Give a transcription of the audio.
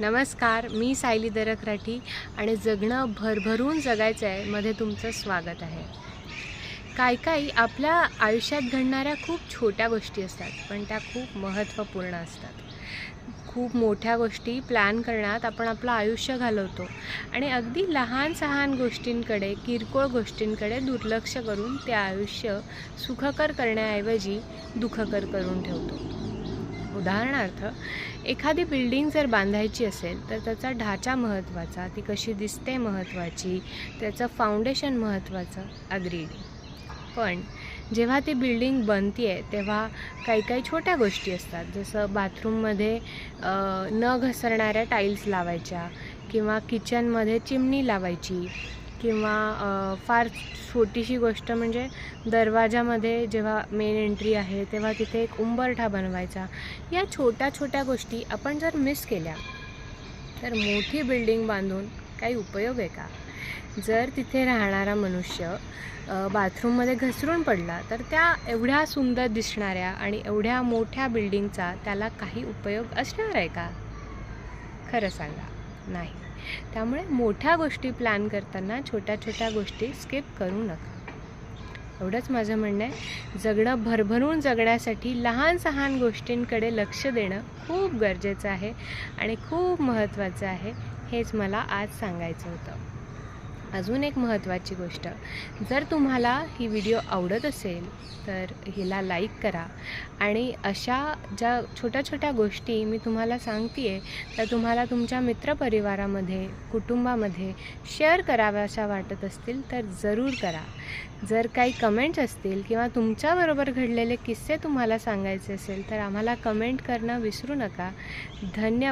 नमस्कार मी सायली दरकराठी आणि जगणं भरभरून जगायचं आहे मध्ये तुमचं स्वागत आहे. काही काही आपल्या आयुष्यात घडणाऱ्या खूप छोट्या गोष्टी असतात पण त्या खूप महत्त्वपूर्ण असतात. खूप मोठ्या गोष्टी प्लॅन करण्यात आपण आपलं आयुष्य घालवतो आणि अगदी लहान सहान गोष्टींकडे किरकोळ गोष्टींकडे दुर्लक्ष करून ते आयुष्य सुखकर करण्याऐवजी दुःखकर करून ठेवतो. उदाहरणार्थ एखादी बिल्डिंग जर बांधायची असेल तर त्याचा ढाचा महत्त्वाचा ती कशी दिसते महत्त्वाची त्याचं फाउंडेशन महत्त्वाचं अग्रीड पण जेव्हा ती बिल्डिंग बनती आहे तेव्हा काही काही छोट्या गोष्टी असतात. जसं बाथरूममध्ये न घसरणाऱ्या टाईल्स लावायच्या किंवा किचनमध्ये चिमणी लावायची. किंवा फार छोटीशी गोष्ट म्हणजे दरवाजामध्ये जेव्हा मेन एंट्री आहे तेव्हा तिथे एक उंबरठा बनवायचा. या छोट्या छोट्या गोष्टी आपण जर मिस केल्या तर मोठी बिल्डिंग बांधून काही उपयोग आहे का? जर तिथे राहणारा मनुष्य बाथरूममध्ये घसरून पडला तर त्या एवढ्या सुंदर दिसणाऱ्या आणि एवढ्या मोठ्या बिल्डिंगचा त्याला काही उपयोग असणार आहे का? खरं सांगा. नाही. त्यामुळे मोठ्या गोष्टी प्लॅन करताना छोट्या छोट्या गोष्टी स्किप करू नका. एवढंच माझं म्हणणं आहे. जगणं भरभरून जगण्यासाठी लहान सहान गोष्टींकडे लक्ष देणं खूप गरजेचं आहे आणि खूप महत्त्वाचं आहे. हेच मला आज सांगायचं होतं. अजून एक महत्त्वाची गोष्ट. जर तुम्हाला ही व्हिडिओ आवडत असेल तर हिला लाईक करा. आणि अशा ज्या छोट्या छोट्या गोष्टी मी तुम्हाला सांगते आहे त्या तुम्हाला तुमच्या मित्रपरिवारामध्ये कुटुंबामध्ये शेअर कराव्याशा वाटत असतील तर जरूर करा. जर काही कमेंट्स असतील किंवा तुमच्याबरोबर घडलेले किस्से तुम्हाला सांगायचे असेल तर आम्हाला कमेंट करणं विसरू नका. धन्यवाद.